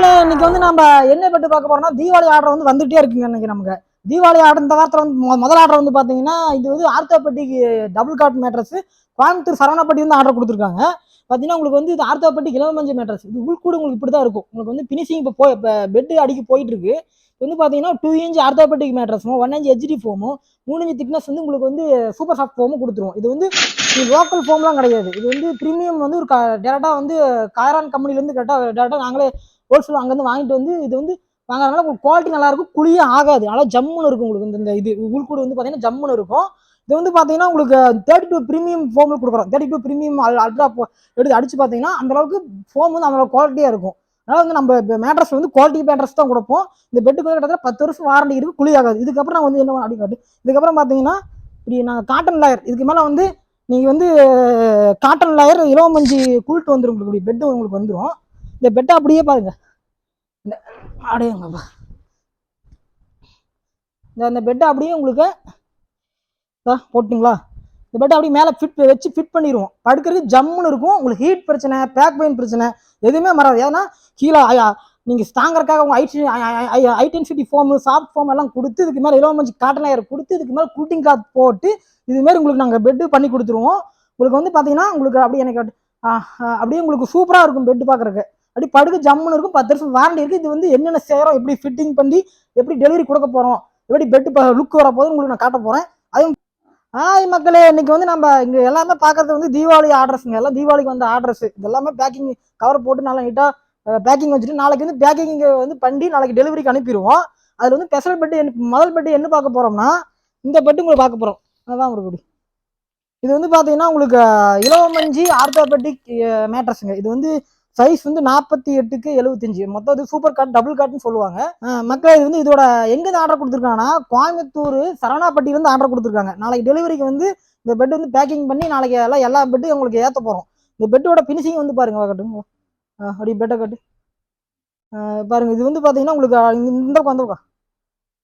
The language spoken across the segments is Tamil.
மக்களே இன்னைக்கு வந்து நம்ம என்ன பெற்று பார்க்க போறோம்னா தீபாவளி ஆர்டர் வந்து வந்துட்டே இருக்குங்க இன்னைக்கு நமக்கு. தீபாவளி ஆர்டர் இந்த வாரத்தில் வந்து முதல் ஆர்டர் வந்து பார்த்தீங்கன்னா இது வந்து orthopaedic double cot mattress Coimbatore Saravanampatti வந்து ஆர்டர் கொடுத்துருக்காங்க. பார்த்தீங்கன்னா உங்களுக்கு வந்து இது ஆர்த்தோபெட்டிக் இளவமஞ்சு மேட்ரஸ். இது உள்கூடு உங்களுக்கு இப்படி தான் இருக்கும். உங்களுக்கு வந்து பினிஷிங் இப்போ போய் இப்போ பெட்டு அடிக்க போயிட்டு இருக்கு வந்து பார்த்தீங்கன்னா டூ இன்ச் ஆர்த்தோபெட்டிக் மேட்ரஸும் ஒன் இன்ச் ஹெச்டி ஃபோமும் மூணு இன்ச் திக்னஸ் வந்து உங்களுக்கு வந்து சூப்பர் சாஃப்ட் ஃபோமும் கொடுத்துருவோம் இது வந்து லோக்கல் ஃபோம்லாம் கிடையாது. இது வந்து ப்ரீமியம் வந்து ஒரு டேரெக்டாக வந்து காயரான் கம்பெனிலேருந்து கரெக்டாக டேரெக்டாக நாங்களே ஹோல்சேல் அங்கேருந்து வாங்கிட்டு வந்து இது வந்து வாங்குறதுனால உங்களுக்கு குவாலிட்டி நல்லாயிருக்கும் குழியே ஆகாது. நல்லா ஜம்முன்னு இருக்கும் உங்களுக்கு இந்த- இந்த இது. உள்கூடு வந்து பார்த்தீங்கன்னா ஜம்முன்னு இருக்கும். இது வந்து பார்த்தீங்கன்னா உங்களுக்கு தேர்ட்டி டூ ப்ரீமியம் ஃபோமில் கொடுக்குறோம். தேர்ட்டி டூ ப்ரீமியம் அல்ட்ரா எடுத்து அடிச்சு பார்த்தீங்கன்னா அந்த அளவுக்கு ஃபோம் வந்து அந்த குவாலிட்டியாக இருக்கும். அதனால வந்து நம்ம மேட்ரஸ் வந்து குவாலிட்டி மேட்ரஸ் தான் கொடுப்போம். இந்த பெட்டுக்கு வந்து கிட்டத்தட்ட பத்து வருஷம் வாரண்டி இருக்கு குழி ஆகாது. இதுக்கப்புறம் நான் வந்து என்ன அப்படின்னு காட்டு. இதுக்கப்புறம் பார்த்தீங்கன்னா இப்படி நாங்கள் காட்டன் லாயர் இதுக்கு மேலே வந்து நீங்கள் வந்து காட்டன் லேயர் இளவமஞ்சி குளிட்டு வந்துடும் உங்களுக்கு இப்படி பெட்டு உங்களுக்கு வந்துடும் இந்த பெட்டை அப்படியே பாருங்க. இந்த அடையங்கப்பா இந்த அந்த பெட்டை அப்படியே உங்களுக்கு போட்டிங்களா இந்த பெட்டை அப்படியே மேலே ஃபிட் வச்சு ஃபிட் பண்ணிடுவோம் படுக்கிறதுக்கு ஜம்முன்னு இருக்கும். உங்களுக்கு ஹீட் பிரச்சனை பேக் பெயின் பிரச்சனை எதுவுமே மறாது ஏன்னா கீழே நீங்கள் ஸ்ட்ராங்கருக்காக உங்கள் high density foam soft foam எல்லாம் கொடுத்து இதுக்கு மேலே இளவமஞ்சி காட்டன் ஏர் கொடுத்து இதுக்கு மேலே கூட்டிங் கிளாத் போட்டு இதுமாரி உங்களுக்கு நாங்கள் பெட்டு பண்ணி கொடுத்துருவோம். உங்களுக்கு வந்து பார்த்தீங்கன்னா உங்களுக்கு அப்படியே எனக்கு அப்படியே உங்களுக்கு சூப்பராக இருக்கும் பெட்டு பார்க்குறக்கு அப்படி படுக்க ஜம்முன்னு இருக்கும். பத்து வருஷம் வாரண்டி இருக்குது இது வந்து என்னென்ன செய்கிறோம் எப்படி ஃபிட்டிங் பண்ணி எப்படி டெலிவரி கொடுக்க போகிறோம் எப்படி பெட்டு லுக் வர போது உங்களுக்கு நான் காட்ட போகிறேன் அதுவும் ஹாய் மக்களே இன்னைக்கு வந்து நம்ம இங்கே எல்லாமே பார்க்கறது வந்து தீபாவளி ஆர்டர்ஸுங்க எல்லாம் தீபாவளிக்கு வந்த ஆர்டர்ஸ் இது எல்லாமே பேக்கிங் கவர் போட்டு நல்லா நீட்டாக பேக்கிங் வச்சுட்டு நாளைக்கு வந்து பேக்கிங் வந்து பண்ணி நாளைக்கு டெலிவரிக்கு அனுப்பிடுவோம். அதில் வந்து ஸ்பெஷல் பெட்டு முதல் பெட்டு என்ன பார்க்க போகிறோம்னா இந்த பெட்டு உங்களுக்கு பார்க்க போகிறோம் அதுதான் ஒரு குடி இது வந்து பார்த்தீங்கன்னா உங்களுக்கு அஹ், இலவமஞ்சி ஆர்த்தோபெட்டிக் மேட்ரஸுங்க இது வந்து சைஸ் வந்து நாற்பத்தி எட்டுக்கு எழுபத்தஞ்சு மொத்தம் இது சூப்பர் காட் டபுள் காட்னு சொல்லுவாங்க. மக்கள் இது வந்து இதோட எங்கேருந்து ஆர்டர் கொடுத்துருக்காங்கன்னா கோயம்புத்தூர் சரவணாப்பட்டியிலேருந்து ஆர்டர் கொடுத்துருக்காங்க. நாளைக்கு டெலிவரிக்கு வந்து இந்த பெட் வந்து பேக்கிங் பண்ணி நாளைக்கு எல்லாம் எல்லா பெட்டும் உங்களுக்கு ஏற்ற போகிறோம் இந்த பெட்டோட ஃபினிஷிங் வந்து பாருங்க கட்டுங்க. அப்படி பெட்டை கட்டு. பாருங்க இது வந்து பார்த்தீங்கன்னா உங்களுக்கு இந்த பக்கம் வந்து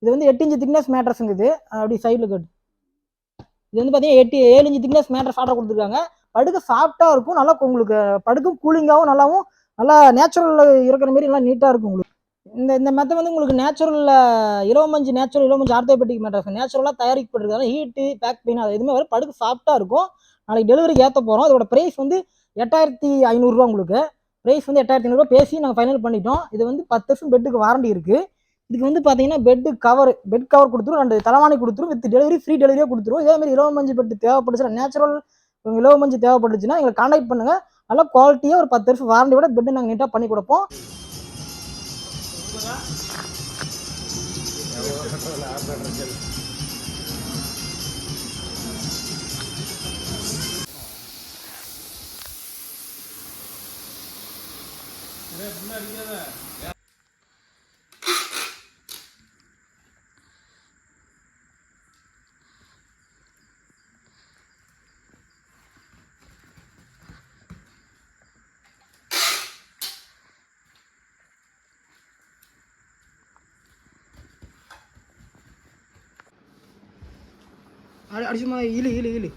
இது வந்து எட்டு இன்ச்சு திக்னஸ் மேட்ரஸுங்க இது. அப்படி சைடில் கட்டு. இது வந்து பார்த்தீங்கன்னா எட்டு ஏழு இன்ச்சு திக்னஸ் மேட்ரஸ் ஆர்டர் கொடுத்துருக்காங்க. படுக்க சாஃப்டாக இருக்கும். நல்லா உங்களுக்கு படுக்கும் கூலிங்காகவும் நல்லாவும் நல்லா நேச்சுரல்ல இருக்கிற மாதிரி நல்லா நீட்டாக இருக்கும் உங்களுக்கு. இந்த இந்த மெத்த வந்து உங்களுக்கு நேச்சுரல் இலவமஞ்சி நேச்சுரல் இருபஞ்சு ஆர்த்தோபெட்டிக் மேட்ரஸ் நேச்சுரலாக தயாரிக்கப்பட்டிருக்காங்க ஹீட்டு பேக் பெயின் அது எதுவுமே வரும் படுக்க சாஃப்டாக இருக்கும். நாளைக்கு டெலிவரிக்கு ஏற்ற போகிறோம் அதோட ப்ரைஸ் வந்து எட்டாயிரத்தி ஐநூறுரூவா உங்களுக்கு. ப்ரைஸ் வந்து எட்டாயிரத்தி ஐநூறுரூவா பேசி நாங்கள் ஃபைனல் பண்ணிட்டோம். இது வந்து பத்து வருஷம் பெட்டுக்கு வாரண்டி இருக்குது இதுக்கு வந்து பார்த்தீங்கன்னா பெட்டு கவர் பெட் கவர் கொடுத்துரும். ரெண்டு தலைவாணி கொடுத்துரும். வித் டெலிவரி ஃப்ரீ டெலிவரியாக கொடுத்துரும். இதே மாதிரி இலவமஞ்சி பெட்டு தேவைப்படுச்சு நேச்சுரல் உங்களுக்கு இலவ மஞ்சள் தேவைப்பட்டுச்சுன்னா எங்களை காண்டாக்ட் பண்ணுங்கள் நல்லா குவாலிட்டியாக ஒரு பத்து வருஷம் வாரண்டியோட பெட்டு நாங்கள் நீட்டாக பண்ணி கொடுப்போம். அடி అడిసి మా ఇలి ఇలి ఇలి